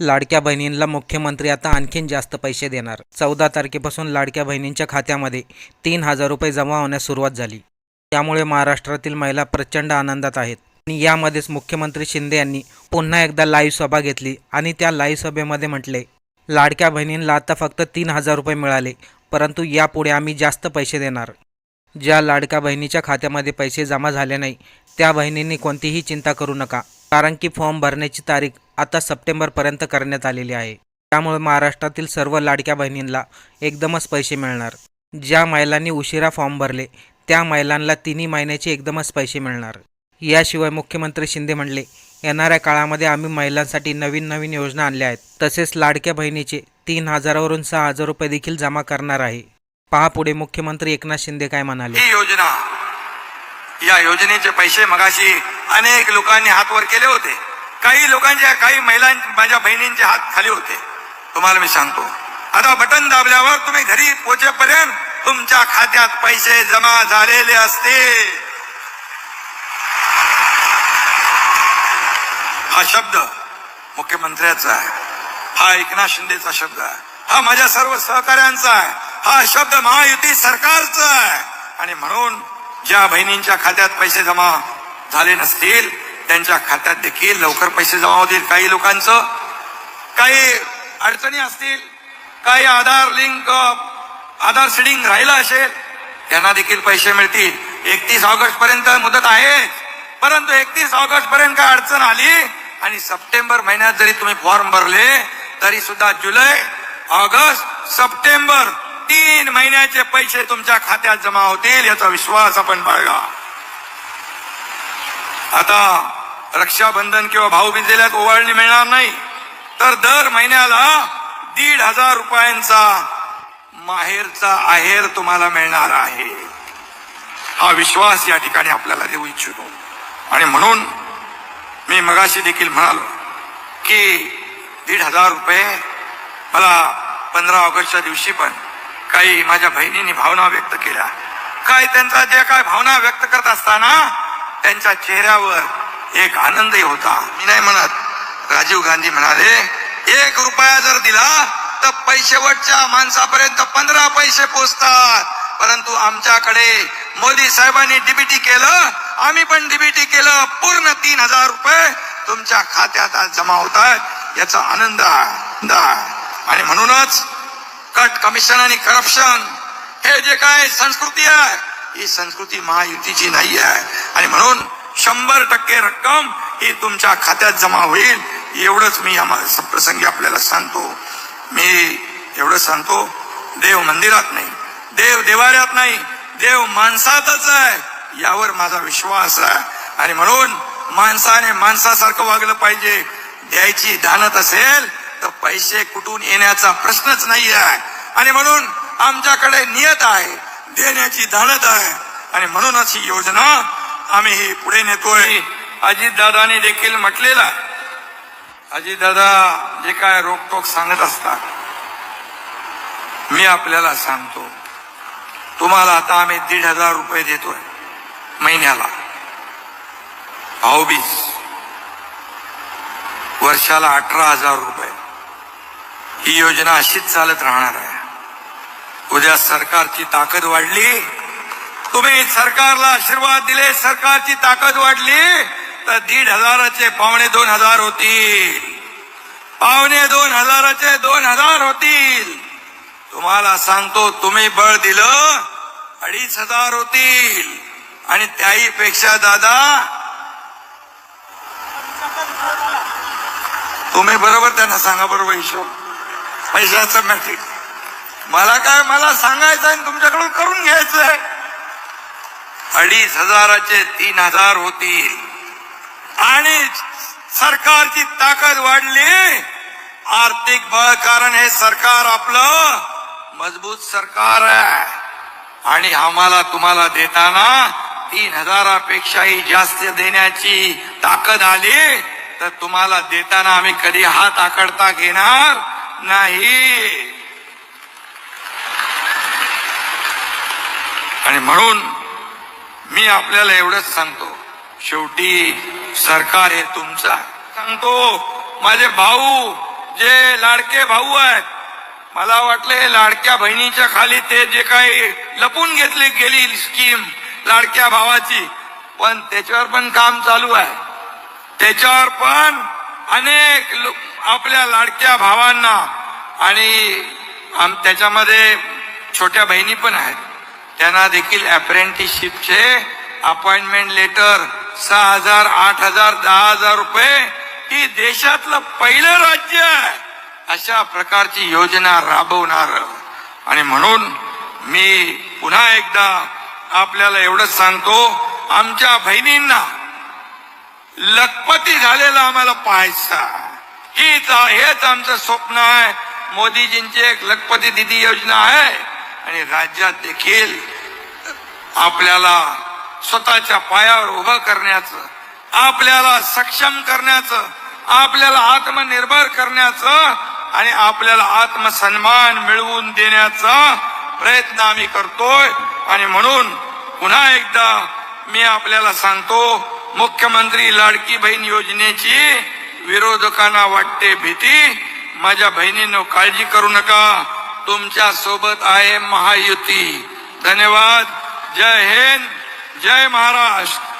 लाडक्या बहिणींना मुख्यमंत्री आता आणखीन जास्त पैसे देणार. चौदा तारखेपासून लाडक्या बहिणींच्या खात्यामध्ये तीन हजार रुपये जमा होण्यास सुरुवात झाली. त्यामुळे महाराष्ट्रातील महिला प्रचंड आनंदात आहेत. आणि यामध्येच मुख्यमंत्री शिंदे यांनी पुन्हा एकदा लाईव्ह सभा घेतली आणि त्या लाईव्ह सभेमध्ये म्हटले लाडक्या बहिणींना आता फक्त तीन हजार रुपये मिळाले परंतु यापुढे आम्ही जास्त पैसे देणार. ज्या लाडक्या बहिणीच्या खात्यामध्ये पैसे जमा झाले नाही त्या बहिणींनी कोणतीही चिंता करू नका कारण की फॉर्म भरण्याची तारीख आता सप्टेंबरपर्यंत करण्यात आलेली आहे. त्यामुळे महाराष्ट्रातील सर्व लाडक्या बहिणींना एकदमच पैसे मिळणार. ज्या महिलांनी उशिरा फॉर्म भरले त्या महिलांना तिन्ही महिन्याचे एकदमच पैसे मिळणार. याशिवाय मुख्यमंत्री शिंदे म्हणले येणाऱ्या काळामध्ये आम्ही महिलांसाठी नवीन नवीन योजना आणल्या आहेत. तसेच लाडक्या बहिणीचे तीन हजारावरून सहा हजार रुपये देखील जमा करणार आहे. पहा पुढे मुख्यमंत्री एकनाथ शिंदे काय म्हणाले. ही योजना या योजनेचे पैसे मगाशी अनेक लोकांनी हातवर केले होते. काही लोकांच्या काही महिलां माझ्या बहिणींचे हात खाली होते. तुम्हाला मी सांगतो. आता बटन दाबल्यावर तुम्ही घरी पोचेपर्यंत तुमच्या खात्यात पैसे जमा झालेले असते. हा शब्द मुख्यमंत्र्याचा आहे. हा एकनाथ शिंदेचा शब्द आहे. हा माझ्या सर्व सहकाऱ्यांचा आहे. हा शब्द महायुती सरकारचा आहे. आणि म्हणून ज्या बहिणींच्या खात्यात पैसे जमा झाले नसतील त्यांच्या खात्यात देखील लवकर पैसे जमा होतील. काही लोकांचं काही अडचणी असतील काही आधार लिंक आधार सिडिंग राहिलं असेल त्यांना देखील पैसे मिळतील. एकतीस ऑगस्ट पर्यंत मुदत आहे परंतु एकतीस ऑगस्ट पर्यंत काय अडचण आली आणि सप्टेंबर महिन्यात जरी तुम्ही फॉर्म भरले तरी सुद्धा जुलै ऑगस्ट सप्टेंबर तीन महिन्याचे पैसे तुमच्या खात्यात जमा होतील याचा विश्वास आपण बाळगा. आता रक्षाबंधन किंवा भाऊबीजेला ओवाळणी मिळणार नाही तर दर महिन्याला दीड हजार रुपयांचा माहेरचा आहेर तुम्हाला मिळणार आहे. हा विश्वास या ठिकाणी आपल्याला देऊ इच्छितो. आणि म्हणून मी मगाशी देखील म्हणालो की दीड हजार रुपये मला पंधरा ऑगस्टच्या दिवशी पण काही माझ्या बहिणींनी भावना व्यक्त केल्या. काय त्यांचा जे काय भावना व्यक्त करत असताना त्यांच्या चेहऱ्यावर एक आनंदही होता. मी नाही म्हणत. राजीव गांधी म्हणाले एक रुपया जर दिला तर पैशेवटच्या माणसापर्यंत पंधरा पैसे पोचतात. परंतु आमच्याकडे मोदी साहेबांनी डीबीटी केलं आम्ही पण डीबीटी केलं पूर्ण तीन हजार रुपये तुमच्या खात्यात आज जमा होत आहेत. याचा आनंद आहे. आणि म्हणूनच कट कमिशन आणि करप्शन हे जे काय संस्कृती आहे ही संस्कृती महायुतीची नाही आहे आणि म्हणून शंभर टक्के रक्कम ही तुमच्या खात्यात जमा होईल. एवढंच मी या प्रसंगी आपल्याला सांगतो. मी एवढं सांगतो देव मंदिरात नाही. देव देवाऱ्यात नाही. देव माणसातच आहे. यावर माझा विश्वास आहे. आणि म्हणून माणसाने माणसासारखं वागलं पाहिजे. द्यायची दानत असेल तर पैसे कुठून येण्याचा प्रश्नच नाही आहे आणि म्हणून आमच्याकडे नियत आहे. देण्याची दानत आहे. आणि म्हणूनच ही योजना आम्ही ही पुढे नेतोय. अजितदादाने देखील म्हटलेलं आहे. अजितदादा जे काय रोकटोक सांगत असतात मी आपल्याला सांगतो. तुम्हाला आता आम्ही दीड हजार रुपये देतोय महिन्याला. भाऊबीज. वर्षाला अठरा हजार रुपये. ही योजना अशीच चालत राहणार आहे. उद्या सरकारची ताकद वाढली. तुम्ही सरकारला आशीर्वाद दिले सरकारची ताकद वाढली तर दीड हजाराचे पावणे दोन हजार होतील. पावणे दोन हजाराचे दोन हजार होतील. तुम्हाला सांगतो तुम्ही बळ दिलं अडीच हजार होतील. आणि त्याही पेक्षा दादा तुम्ही बरोबर त्यांना सांगा बरोबर हिशोब. पैशाचं मॅट्रिक मला काय मला सांगायचं आहे तुमच्याकडून करून घ्यायचं आहे अडीच हजाराचे तीन हजार होतील आणि सरकारची ताकद वाढली. आर्थिक बळ कारण हे सरकार आपलं मजबूत सरकार आहे. आणि आम्हाला तुम्हाला देताना तीन हजारापेक्षाही जास्त देण्याची ताकद आली तर तुम्हाला देताना आम्ही कधी हात आकडता घेणार नाही. आणि म्हणून मी आपल्याला एवढंच सांगतो शेवटी सरकार हे तुमचं आहे. सांगतो माझे भाऊ जे लाडके भाऊ आहेत मला वाटले लाडक्या बहिणीच्या खाली ते जे काही लपून घेतली गेली स्कीम लाडक्या भावाची पण त्याच्यावर पण काम चालू आहे त्याच्यावर पण अनेक आपल्या लाडक्या भावांना आणि आम- त्याच्यामध्ये छोट्या बहिणी पण आहेत त्यांना देखील अप्रेंटिसशिपचे अपॉइंटमेंट लेटर सहा हजार आठ हजार दहा हजार रुपये ही देशातलं पहिलं राज्य आहे. अशा प्रकारची योजना राबवणार. आणि म्हणून मी पुन्हा एकदा आपल्याला एवढंच सांगतो आमच्या बहिणींना लखपती झालेला आम्हाला पाहायचा. हीच हेच आमचं स्वप्न आहे. मोदीजींची एक लखपती दिदी योजना आहे. आणि राज्यात देखील आपल्याला स्वतःच्या पायावर उभं करण्याचं आपल्याला सक्षम करण्याचं आपल्याला आत्मनिर्भर करण्याचं आणि आपल्याला आत्मसन्मान मिळवून देण्याचा प्रयत्न आम्ही करतोय. आणि म्हणून पुन्हा एकदा मी आपल्याला सांगतो मुख्यमंत्री लाडकी बहीण योजनेची विरोधकांना वाटते भीती. माझ्या बहिणीनं काळजी करू नका. तुमच्यासोबत आहे महायुती. धन्यवाद. जय हिंद. जय महाराष्ट्र.